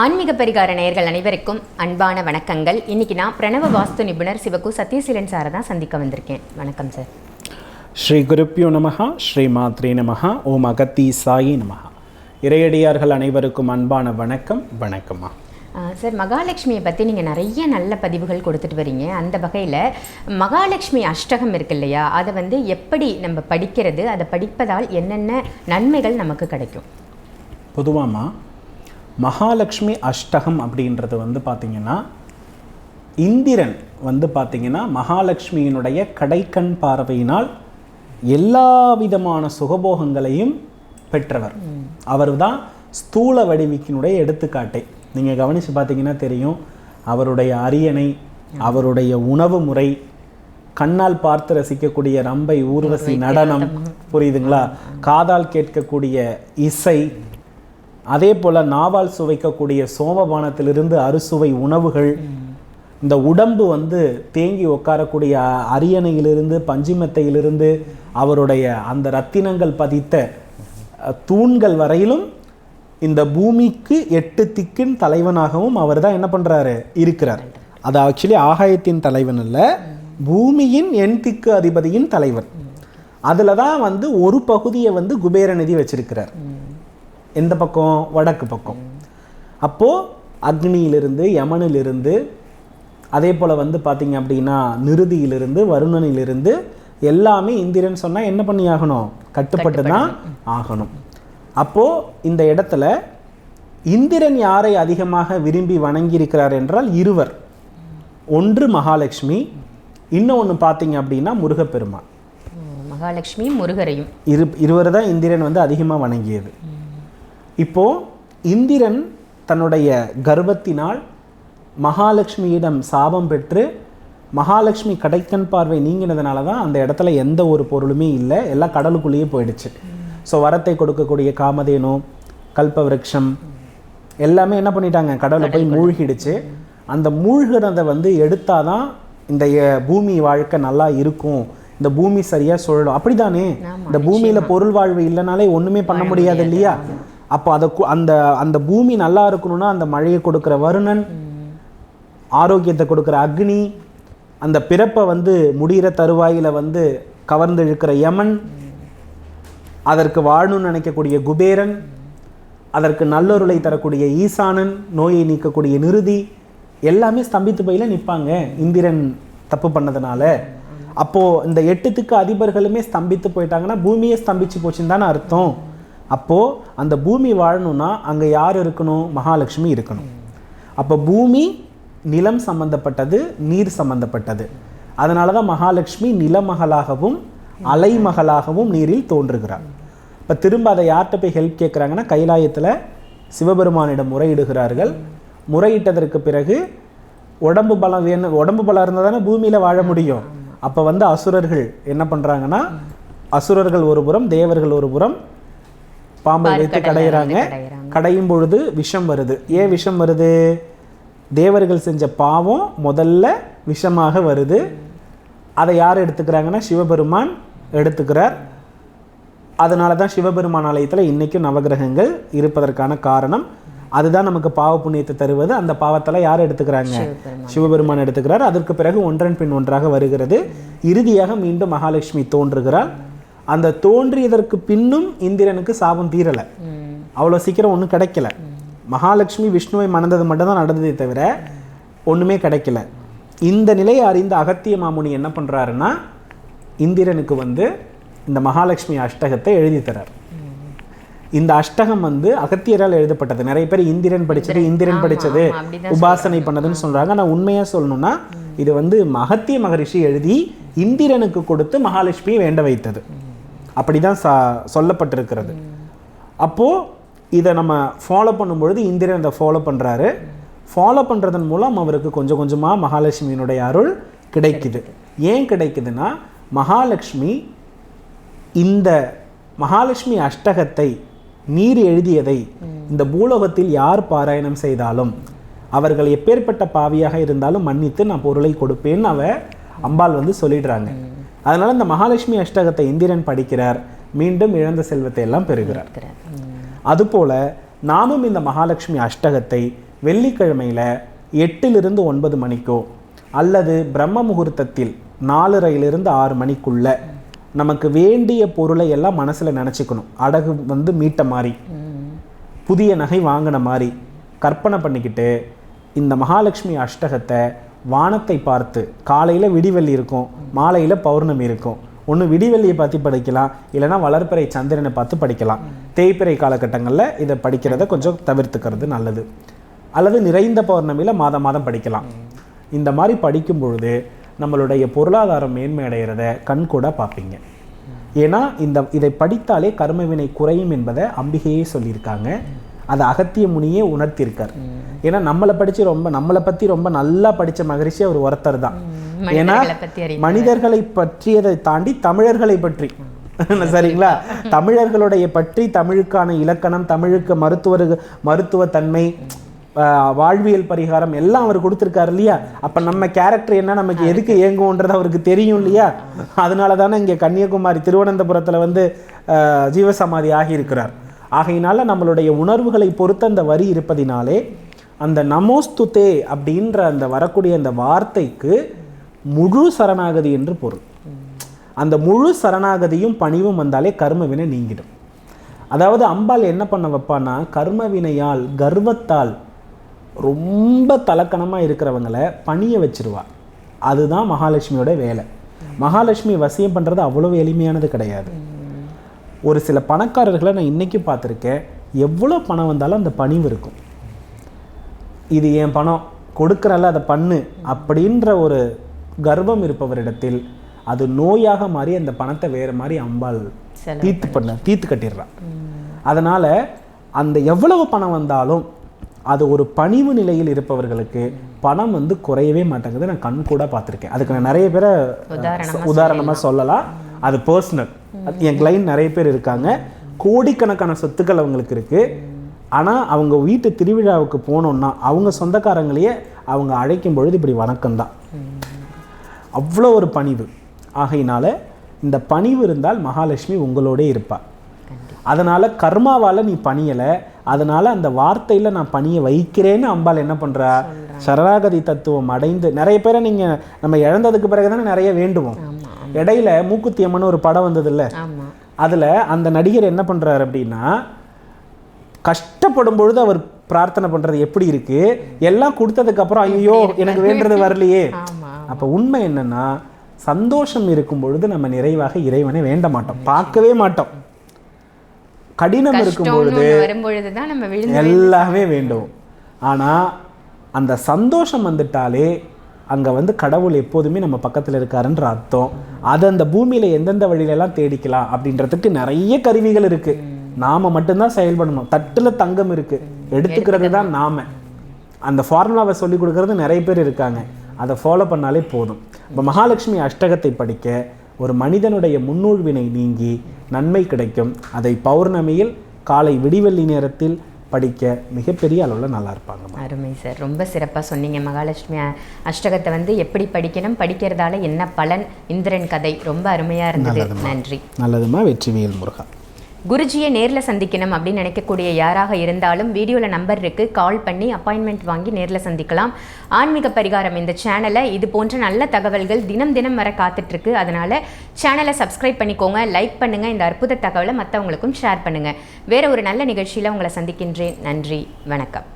ஆன்மீக பரிகார நேயர்கள் அனைவருக்கும் அன்பான வணக்கங்கள். இன்னைக்கு நான் பிரணவ வாஸ்து நிபுணர் சிவகு சத்யசீலன் சாரை தான் சந்திக்க வந்திருக்கேன். வணக்கம் சார். ஸ்ரீ குருப்பியோ நமஹா ஸ்ரீ மாத்ரே நமஹா ஓம் அகத்தி சாயி நமஹா. இறையடியார்கள் அனைவருக்கும் அன்பான வணக்கம் வணக்கம்மா. சார் மகாலட்சுமியை பற்றி நீங்கள் நிறைய நல்ல பதிவுகள் கொடுத்துட்டு வரீங்க. அந்த வகையில் மகாலட்சுமி அஷ்டகம் இருக்கு இல்லையா? அதை வந்து எப்படி நம்ம படிக்கிறது அதை படிப்பதால் என்னென்ன நன்மைகள் நமக்கு கிடைக்கும்? பொதுவாம்மா மகாலட்சுமி அஷ்டகம் அப்படின்றது வந்து பார்த்திங்கன்னா இந்திரன் வந்து பார்த்திங்கன்னா மகாலட்சுமியினுடைய கடைக்கண் பார்வையினால் எல்லா விதமான சுகபோகங்களையும் பெற்றவர். அவர் தான் ஸ்தூல வடிவிக்கினுடைய எடுத்துக்காட்டை. நீங்கள் கவனித்து பார்த்தீங்கன்னா தெரியும் அவருடைய அரியணை அவருடைய உணவு முறை கண்ணால் பார்த்து ரசிக்கக்கூடிய ரம்பை ஊர்வசி நடனம் புரியுதுங்களா? காதால் கேட்கக்கூடிய இசை அதே போல் நாவால் சுவைக்கக்கூடிய சோமபானத்திலிருந்து அறுசுவை உணவுகள் இந்த உடம்பு வந்து தேங்கி உட்காரக்கூடிய அரியணையிலிருந்து பஞ்சிமத்தையிலிருந்து அவருடைய அந்த ரத்தினங்கள் பதித்த தூண்கள் வரையிலும் இந்த பூமிக்கு எட்டு திக்கின் தலைவனாகவும் அவர் தான் என்ன பண்ணுறாரு இருக்கிறார். அது ஆக்சுவலி ஆகாயத்தின் தலைவன் இல்லை பூமியின் எண் திக்கு அதிபதியின் தலைவன். அதில் தான் வந்து ஒரு பகுதியை வந்து குபேரநிதி வச்சிருக்கிறார். எந்த பக்கம்? வடக்கு பக்கம். அப்போது அக்னியிலிருந்து யமனிலிருந்து அதே போல் வந்து பார்த்தீங்க அப்படின்னா நிருதியிலிருந்து வருணனிலிருந்து எல்லாமே இந்திரன் சொன்னால் என்ன பண்ணி ஆகணும்? கட்டுப்பட்டு தான் ஆகணும். அப்போது இந்த இடத்துல இந்திரன் யாரை அதிகமாக விரும்பி வணங்கியிருக்கிறார் என்றால் இருவர். ஒன்று மகாலட்சுமி இன்னொன்று பார்த்தீங்க அப்படின்னா முருகப்பெருமான். உம், மகாலட்சுமி முருகரையும். இரு இருவர் தான் இந்திரன் வந்து அதிகமாக வணங்கியது. இப்போ இந்திரன் தன்னுடைய கர்வத்தினால் மகாலட்சுமியிடம் சாபம் பெற்று மகாலட்சுமி கடைக்கண் பார்வை நீங்கினதுனால தான் அந்த இடத்துல எந்த ஒரு பொருளுமே இல்லை. எல்லாம் கடலுக்குள்ளேயே போயிடுச்சு. ஸோ வரத்தை கொடுக்கக்கூடிய காமதேனு கல்பவருஷம் எல்லாமே என்ன பண்ணிட்டாங்க? கடவுளை போய் மூழ்கிடுச்சு. அந்த மூழ்கிறத வந்து எடுத்தாதான் இந்த எ- பூமி வாழ்க்கை நல்லா இருக்கும். இந்த பூமி சரியா சுழலும். அப்படிதானே? இந்த பூமியில பொருள் வாழ்வு இல்லைனாலே ஒண்ணுமே பண்ண முடியாது இல்லையா? அப்போ அதை கு- அந்த அந்த பூமி நல்லா இருக்கணும்னா அந்த மழையை கொடுக்குற வருணன் ஆரோக்கியத்தை கொடுக்குற அக்னி அந்த பிறப்பை வந்து முடிகிற தருவாயில் வந்து கவர்ந்து இழுக்கிற யமன் அதற்கு வாழணும்னு நினைக்கக்கூடிய குபேரன் அதற்கு நல்லொருளை தரக்கூடிய ஈசானன் நோயை நீக்கக்கூடிய நிருதி எல்லாமே ஸ்தம்பித்து போயில நிற்பாங்க இந்திரன் தப்பு பண்ணதுனால. அப்போது இந்த எட்டுத்துக்கு அதிபர்களுமே ஸ்தம்பித்து போயிட்டாங்கன்னா பூமியே ஸ்தம்பிச்சு போச்சுன்னு தானே அர்த்தம். அப்போது அந்த பூமி வாழணும்னா அங்கே யார் இருக்கணும்? மகாலட்சுமி இருக்கணும். அப்போ பூமி நிலம் சம்பந்தப்பட்டது நீர் சம்பந்தப்பட்டது. அதனால தான் மகாலட்சுமி நிலமகளாகவும் அலைமகளாகவும் நீரில் தோன்றுகிறார். இப்போ திரும்ப அதை யார்கிட்ட போய் ஹெல்ப் கேட்குறாங்கன்னா கைலாயத்தில் சிவபெருமானிடம் முறையிடுகிறார்கள். முறையிட்டதற்கு பிறகு உடம்பு பலம் வேணும் உடம்பு பலம் இருந்தால் தானே பூமியில் வாழ முடியும். அப்போ வந்து அசுரர்கள் என்ன பண்ணுறாங்கன்னா அசுரர்கள் ஒரு புறம் தேவர்கள் ஒரு புறம் பாம்பை வைத்து கடையிறாங்க. கடையும் பொழுது விஷம் வருது. ஏன் விஷம் வருது? தேவர்கள் செஞ்ச பாவம் முதல்ல விஷமாக வருது. அதை யார் எடுத்துக்கிறாங்கன்னா சிவபெருமான் எடுத்துக்கிறார். அதனால தான் சிவபெருமான் ஆலயத்தில் இன்றைக்கும் நவகிரகங்கள் இருப்பதற்கான காரணம். அதுதான் நமக்கு பாவ புண்ணியத்தை தருவது. அந்த பாவத்தில் யார் எடுத்துக்கிறாங்க? சிவபெருமான். எடுத்துக்கிறார். அதற்கு பிறகு ஒன்றன் பின் ஒன்றாக வருகிறது. இறுதியாக மீண்டும் மகாலட்சுமி தோன்றுகிறார் அந்த தோன்றியதற்கு பின்னும் இந்திரனுக்கு சாபம் தீரலை. அவ்வளோ சீக்கிரம் ஒன்றும் கிடைக்கல. மகாலட்சுமி விஷ்ணுவை மணந்தது மட்டும்தான் நடந்ததே தவிர ஒன்றுமே கிடைக்கல. இந்த நிலையை அறிந்த அகத்திய மாமுனி என்ன பண்ணுறாருன்னா இந்திரனுக்கு வந்து இந்த மகாலட்சுமி அஷ்டகத்தை எழுதி தரார். இந்த அஷ்டகம் வந்து அகத்தியரால் எழுதப்பட்டது. நிறைய பேர் இந்திரன் படிச்சது இந்திரன். அப்படிதான் உபாசனை பண்ணதுன்னு சொல்றாங்க. நான் உண்மையா சொல்லணும்னா இது வந்து அகத்திய மகரிஷி எழுதி இந்திரனுக்கு கொடுத்து மகாலட்சுமியை வேண்ட வைத்தது. அப்படிதான் சா சொல்லப்பட்டிருக்கிறது. அப்போ இதை நம்ம ஃபாலோ பண்ணும்பொழுது இந்திரன் இதை ஃபாலோ பண்றாரு. ஃபாலோ பண்றதன் மூலம் அவருக்கு கொஞ்சம் கொஞ்சமா மகாலட்சுமியினுடைய அருள் கிடைக்குது. ஏன் கிடைக்குதுன்னா மகாலட்சுமி இந்த மகாலட்சுமி அஷ்டகத்தை நீர் எழுதியதை இந்த பூலோகத்தில் யார் பாராயணம் செய்தாலும் அவர்கள் எப்பேற்பட்ட பாவியாக இருந்தாலும் மன்னித்து நான் பொருளை கொடுப்பேன்னு அவ அம்பாள் வந்து சொல்லிடுறாங்க. அதனால இந்த மகாலட்சுமி அஷ்டகத்தை இந்திரன் படிக்கிறார். மீண்டும் இழந்த செல்வத்தை எல்லாம் பெறுகிறார். அதுபோல நாமும் இந்த மகாலட்சுமி அஷ்டகத்தை வெள்ளிக்கிழமையில் எட்டிலிருந்து ஒன்பது மணிக்கோ அல்லது பிரம்ம முகூர்த்தத்தில் நாலரையிலிருந்து ஆறு மணிக்குள்ள நமக்கு வேண்டிய பொருளை எல்லாம் மனசில் நினச்சிக்கணும். அடகு வந்து மீட்ட மாதிரி புதிய நகை வாங்கின மாதிரி கற்பனை பண்ணிக்கிட்டு இந்த மகாலட்சுமி அஷ்டகத்தை வானத்தை பார்த்து காலையில் விடிவெள்ளி இருக்கும் மாலையில் பௌர்ணமி இருக்கும். ஒன்று விடிவெள்ளியை பார்த்து படிக்கலாம் இல்லைன்னா வளர்ப்பிறை சந்திரனை பார்த்து படிக்கலாம். தேய்ப்பிறை காலகட்டங்களில் இதை படிக்கிறத கொஞ்சம் தவிர்த்துக்கிறது நல்லது. அல்லது நிறைந்த பௌர்ணமியில் மாதம் மாதம் படிக்கலாம். இந்த மாதிரி படிக்கும் பொழுது நம்மளுடைய பொருளாதாரம் மேன்மை அடைகிறத கண்கூட பார்ப்பீங்க. ஏன்னா இந்த இதை படித்தாலே கர்மவினை குறையும் என்பதை அம்பிகையே சொல்லியிருக்காங்க. அதை அகத்திய முனியே உணர்த்தியிருக்கார் ஏன்னா நம்மளை படிச்சு ரொம்ப நம்மளை பத்தி ரொம்ப நல்லா படிச்ச மகரிஷி அவர் ஒருத்தர் தான். ஏன்னா மனிதர்களை பற்றியதை தாண்டி தமிழர்களை பற்றி. சரிங்களா? தமிழர்களுடைய பற்றி தமிழுக்கான இலக்கணம் தமிழுக்கு மருத்துவ மருத்துவத்தன்மை வாழ்வியல் பரிகாரம் எல்லாம் அவர் கொடுத்துருக்காரு இல்லையா? அப்ப நம்ம கேரக்டர் என்ன? நமக்கு எதுக்கு இயங்கும்ன்றது அவருக்கு தெரியும் இல்லையா? அதனால தானே இங்கே கன்னியாகுமரி திருவனந்தபுரத்துல வந்து ஜீவசமாதி ஆகியிருக்கிறார். ஆகையினால நம்மளுடைய உணர்வுகளை பொறுத்து அந்த வரி இருப்பதினாலே அந்த நமோஸ்துதே அப்படின்ற அந்த வரக்கூடிய அந்த வார்த்தைக்கு முழு சரணாகதி என்று பொருள். அந்த முழு சரணாகதியும் பணிவும் வந்தாலே கர்ம வினை நீங்கிடும். அதாவது அம்பாள் என்ன பண்ண வைப்பான்னா கர்ம வினையால் கர்வத்தால் ரொம்ப தலக்கணமாக இருக்கிறவங்களை பணிய வச்சிருவா. அதுதான் மகாலட்சுமியோட வேலை. மகாலட்சுமி வசியம் பண்ணுறது அவ்வளவு எளிமையானது கிடையாது. ஒரு சில பணக்காரர்களை நான் இன்னைக்கு பார்த்துருக்கேன். எவ்வளோ பணம் வந்தாலும் அந்த பணிவு இருக்கும். இது என் பணம் கொடுக்குறல அதை பண்ணு அப்படின்ற ஒரு கர்வம் இருப்பவரிடத்தில் அது நோயாக மாறி அந்த பணத்தை வேறு மாதிரி அம்பாள் தீர்த்து பண்ண தீர்த்து கட்டிடுறான் அதனால் அந்த எவ்வளவு பணம் வந்தாலும் அது ஒரு பணிவு நிலையில் இருப்பவர்களுக்கு பணம் வந்து குறையவே மாட்டேங்குது. நான் கண் கூட பார்த்துருக்கேன். அதுக்கு நான் நிறைய பேரை உதாரணமா உதாரணமாக சொல்லலாம். அது பர்சனல் என் கிளைண்ட் நிறைய பேர் இருக்காங்க. கோடிக்கணக்கான சொத்துக்கள் அவங்களுக்கு இருக்கு. ஆனா அவங்க வீட்டு திருவிழாவுக்கு போனோம்னா அவங்க சொந்தக்காரங்களையே அவங்க அழைக்கும் பொழுது இப்படி வணக்கம் தான். அவ்வளோ ஒரு பணிவு. ஆகையினால இந்த பணிவு இருந்தால் மகாலட்சுமி உங்களோடே இருப்பா. அதனால கர்மாவால நீ பணியலை. அதனால அந்த வார்த்தையில நான் பணிய வைக்கிறேன்னு அம்பாள் என்ன பண்றா? சரணாகதி தத்துவம் அடைந்து நிறைய பேரை நீங்க நம்ம இழந்ததுக்கு பிறகு தானே நிறைய வேண்டுவோம். இடையில மூக்குத்தி அம்மன் ஒரு படம் வந்ததுல்ல. ஆமா. அதுல அந்த நடிகர் என்ன பண்றாரு அப்படின்னா கஷ்டப்படும் பொழுது அவர் பிரார்த்தனை பண்றது எப்படி இருக்கு? எல்லாம் கொடுத்ததுக்கு அப்புறம் ஐயோ எனக்கு வேண்டது வரலையே. அப்ப உண்மை என்னன்னா சந்தோஷம் இருக்கும் பொழுது நம்ம நிறைவாக இறைவனை வேண்ட மாட்டோம். பார்க்கவே மாட்டோம். கடினம் இருக்கும் பொழுது எல்லாமே வேண்டும். ஆனா அந்த சந்தோஷம் வந்துட்டாலே அங்க வந்து கடவுள் எப்போதுமே நம்ம பக்கத்துல இருக்காருன்ற அர்த்தம். அது அந்த பூமியில எந்தெந்த வழியில எல்லாம் தேடிக்கலாம் அப்படின்றதுக்கு நிறைய கருவிகள் இருக்கு. நாம மட்டும்தான் செயல்படணும் தட்டுல தங்கம் இருக்கு. எடுத்துக்கிறது தான் நாம. அந்த ஃபார்முலாவை சொல்லி கொடுக்கறது நிறைய பேர் இருக்காங்க. அதை ஃபாலோ பண்ணாலே போதும். இப்போ மகாலட்சுமி அஷ்டகத்தை படிக்க ஒரு மனிதனுடைய முன்னூழ்வினை நீங்கி நன்மை கிடைக்கும். அதை பௌர்ணமியில் காலை விடிவெள்ளி நேரத்தில் படிக்க மிகப்பெரிய அளவில் நல்லா இருப்பாங்க அருமை சார். ரொம்ப சிறப்பாக சொன்னீங்க. மகாலட்சுமி அஷ்டகத்தை வந்து எப்படி படிக்கணும் படிக்கிறதால என்ன பலன் இந்திரன் கதை. ரொம்ப அருமையாக இருந்தது. நன்றி. நல்லதுமா வெற்றிவேல் முருகா. குருஜியை நேரில் சந்திக்கணும் அப்படின்னு நினைக்கக்கூடிய யாராக இருந்தாலும் வீடியோவில் நம்பர் இருக்குது கால் பண்ணி அப்பாயின்மெண்ட் வாங்கி நேரில் சந்திக்கலாம். ஆன்மீக பரிகாரம் இந்த சேனலை இது போன்ற நல்ல தகவல்கள் தினம் தினம் வர காத்துட்ருக்கு. அதனால் சேனலை சப்ஸ்கிரைப் பண்ணிக்கோங்க லைக் பண்ணுங்கள் இந்த அற்புத தகவலை மற்றவங்களுக்கும் ஷேர் பண்ணுங்கள் வேற ஒரு நல்ல நிகழ்ச்சியில் உங்களை சந்திக்கின்றேன். நன்றி வணக்கம்.